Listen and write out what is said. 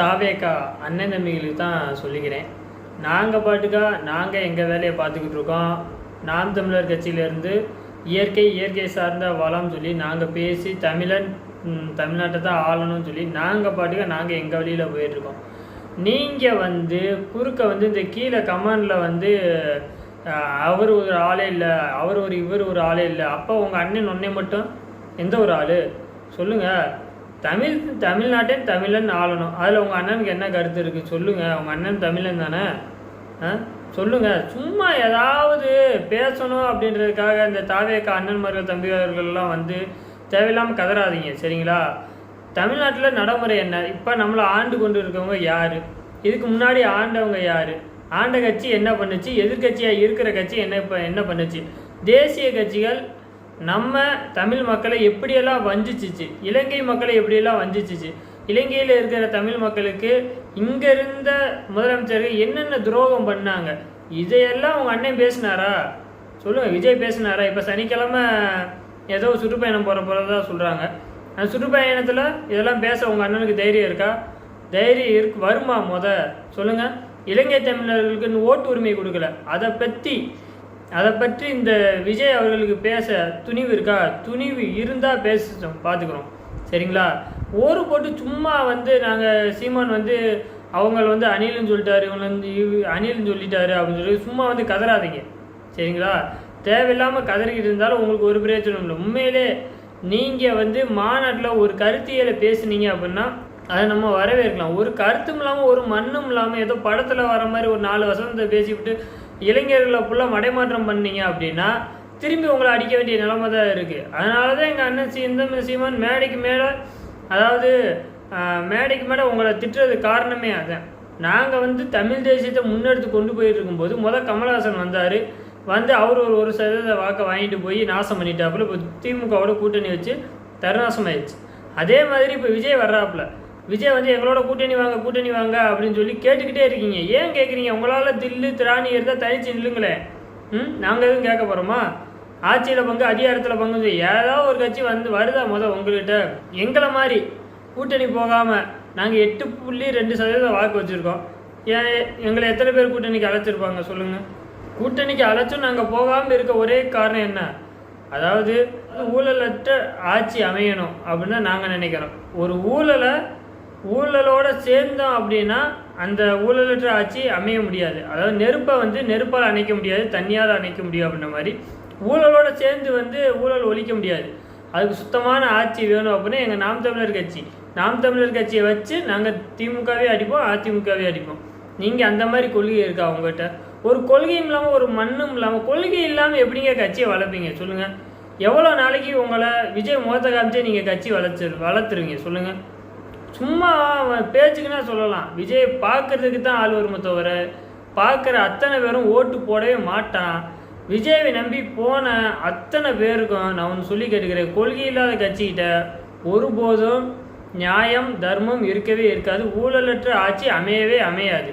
தாவேக்கா அண்ணன் தம்பிகளுக்கு தான் சொல்லிக்கிறேன். நாங்கள் பாட்டுக்கா நாங்கள் எங்கள் வேலையை பார்த்துக்கிட்டு இருக்கோம். நாம் தமிழர் கட்சியிலேருந்து இயற்கை இயற்கை சார்ந்த வளம் சொல்லி நாங்கள் பேசி தமிழன் தமிழ்நாட்டை தான் ஆளணும்னு சொல்லி நாங்கள் பாட்டுக்கா நாங்கள் எங்கள் வழியில் போயிட்டுருக்கோம் நீங்கள் வந்து குறுக்க வந்து இந்த கீழே கமாண்டில் வந்து அவர் ஒரு ஆளே இல்லை அவர் ஒரு இவர் ஒரு ஆளே இல்லை. அப்போ உங்கள் அண்ணன் ஒன்னே மட்டும்? எந்த ஒரு ஆள்? சொல்லுங்கள் தமிழ் தமிழ்நாட்டை தமிழன் ஆளணும். அதில் உங்கள் அண்ணனுக்கு என்ன கருத்து இருக்குது சொல்லுங்கள் உங்கள் அண்ணன் தமிழன் தானே? ஆ? சொல்லுங்கள் சும்மா ஏதாவது பேசணும் அப்படின்றதுக்காக இந்த தாவேக்கா அண்ணன்மார்கள் தம்பிமார்கள்லாம் வந்து தேவையில்லாமல் கதறாதீங்க சரிங்களா? தமிழ்நாட்டில் நடைமுறை என்ன? இப்போ நம்மளை ஆண்டு கொண்டு இருக்கவங்க யார்? இதுக்கு முன்னாடி ஆண்டவங்க யார்? ஆண்ட கட்சி என்ன பண்ணுச்சு? எதிர்க்கட்சியாக இருக்கிற கட்சி என்ன இப்போ என்ன பண்ணுச்சு? தேசிய கட்சிகள் நம்ம தமிழ் மக்களை எப்படியெல்லாம் வஞ்சிச்சிச்சு இலங்கை மக்களை எப்படியெல்லாம் வஞ்சிச்சிச்சு இலங்கையில் இருக்கிற தமிழ் மக்களுக்கு இங்கே இருந்த முதலமைச்சர்கள் என்னென்ன துரோகம் பண்ணாங்க இதையெல்லாம் உங்கள் அண்ணன் பேசினாரா? சொல்லுங்கள் விஜய் பேசினாரா? இப்போ சனிக்கிழமை ஏதோ சுற்றுப்பயணம் போகிற போகிறதா சொல்கிறாங்க அந்த சுற்றுப்பயணத்தில் இதெல்லாம் பேச உங்கள் அண்ணனுக்கு தைரியம் இருக்கா? தைரியம் இருக்கு வருமா முத? சொல்லுங்கள் இலங்கை தமிழர்களுக்கு ஓட்டு உரிமை கொடுக்கல. அதை பற்றி அதை பற்றி இந்த விஜய் அவர்களுக்கு பேச துணிவு இருக்கா? துணிவு இருந்தால் பேச பார்த்துக்குறோம் சரிங்களா? ஒரு போட்டு சும்மா வந்து நாங்கள் சீமான் வந்து அவங்கள வந்து அணில்னு சொல்லிட்டாரு இவங்க வந்து அணிலுன்னு அணில்னு சொல்லிட்டாரு அப்படின்னு சொல்லி சும்மா வந்து கதறாதீங்க. சரிங்களா? தேவையில்லாமல் கதறிக்கிட்டு இருந்தாலும் உங்களுக்கு ஒரு பிரயோஜனம் இல்லை. உண்மையிலே நீங்கள் வந்து மாநாட்டில் ஒரு கருத்தியலை பேசுனீங்க அப்படின்னா அதை நம்ம வரவேற்கலாம். ஒரு கருத்தும் இல்லாமல் ஒரு மண்ணும் இல்லாமல் ஏதோ படத்தில் வர மாதிரி ஒரு நாலு வசனத்தை பேசிவிட்டு இளைஞர்களை ஃபுல்லாக மடைமாற்றம் பண்ணீங்க அப்படின்னா திரும்பி உங்களை அடிக்க வேண்டிய நிலைமை தான் இருக்குது அதனால தான் எங்கள் அண்ணன் சீந்தம் சீமான் மேடைக்கு மேலே அதாவது மேடைக்கு மேலே உங்களை திட்டுறது காரணமே அதான். நாங்கள் வந்து தமிழ் தேசியத்தை முன்னெடுத்து கொண்டு போயிட்டு இருக்கும்போது முத கமலஹாசன் வந்தார். வந்து அவர் ஒரு ஒரு சதவீத வாக்கை வாங்கிட்டு போய் நாசம் பண்ணிட்டாப்புல. இப்போ திமுகவோட கூட்டணி வச்சு தருநாசம் ஆயிடுச்சு அதே மாதிரி இப்போ விஜய் வர்றாப்புல. விஜய் வந்து எங்களோட கூட்டணி வாங்க கூட்டணி வாங்க அப்படின்னு சொல்லி கேட்டுக்கிட்டே இருக்கீங்க. ஏன் கேட்குறீங்க உங்களால் தில்லு திராணி இருந்தால் தனிச்சு நில்லுங்களேன் ம்? நாங்கள் எதுவும் கேட்க போகிறோமா ஆட்சியில் பங்கு அதிகாரத்தில் பங்கு ஏதாவது ஒரு கட்சி வந்து வருதா முத உங்கள்கிட்ட எங்களை மாதிரி கூட்டணி போகாமல் நாங்கள் எட்டு புள்ளி ரெண்டு சதவீதம் வாக்கு வச்சுருக்கோம். ஏன் எங்களை எத்தனை பேர் கூட்டணிக்கு அழைச்சிருப்பாங்க சொல்லுங்கள் கூட்டணிக்கு அழைச்சும் நாங்கள் போகாமல் இருக்க ஒரே காரணம் என்ன? அதாவது ஊழலற்ற ஆட்சி அமையணும் அப்படின்னு நாங்கள் நினைக்கிறோம். ஒரு ஊழலை ஊழலோடு சேர்ந்தோம் அப்படின்னா அந்த ஊழலற்ற ஆட்சி அமைய முடியாது. அதாவது நெருப்பை வந்து நெருப்பால் அணைக்க முடியாது தண்ணியால் அணைக்க முடியும் அப்படின்ற மாதிரி. ஊழலோடு சேர்ந்து வந்து ஊழல் ஒழிக்க முடியாது. அதுக்கு சுத்தமான ஆட்சி வேணும் அப்படின்னா எங்கள் நாம் தமிழர் கட்சி. நாம் தமிழர் கட்சியை வச்சு நாங்கள் திமுகவே அடிப்போம் அதிமுகவே அடிப்போம். நீங்கள் அந்த மாதிரி கொள்கை இருக்கா உங்கள்கிட்ட ஒரு கொள்கையும் இல்லாமல் ஒரு மண்ணும் இல்லாமல் கொள்கை இல்லாமல் எப்படிங்க கட்சியை வளர்ப்பீங்க? சொல்லுங்கள் எவ்வளோ நாளைக்கு உங்களை விஜய் முகத்தை காமிச்சே நீங்கள் கட்சி வளர்த்து வளர்த்துருவீங்க? சொல்லுங்கள் சும்மா அவன் பேச்சுக்குன்னா சொல்லலாம். விஜய் பார்க்கறதுக்கு தான் ஆள் வருமே தவிர பார்க்குற அத்தனை பேரும் ஓட்டு போடவே மாட்டான். விஜயை நம்பி போன அத்தனை பேருக்கும் நான் ஒன்று சொல்லி கேட்டுக்கிறேன். கொள்கை இல்லாத கட்சிக்கிட்ட ஒருபோதும் நியாயம் தர்மம் இருக்கவே இருக்காது. ஊழலற்ற ஆட்சி அமையவே அமையாது.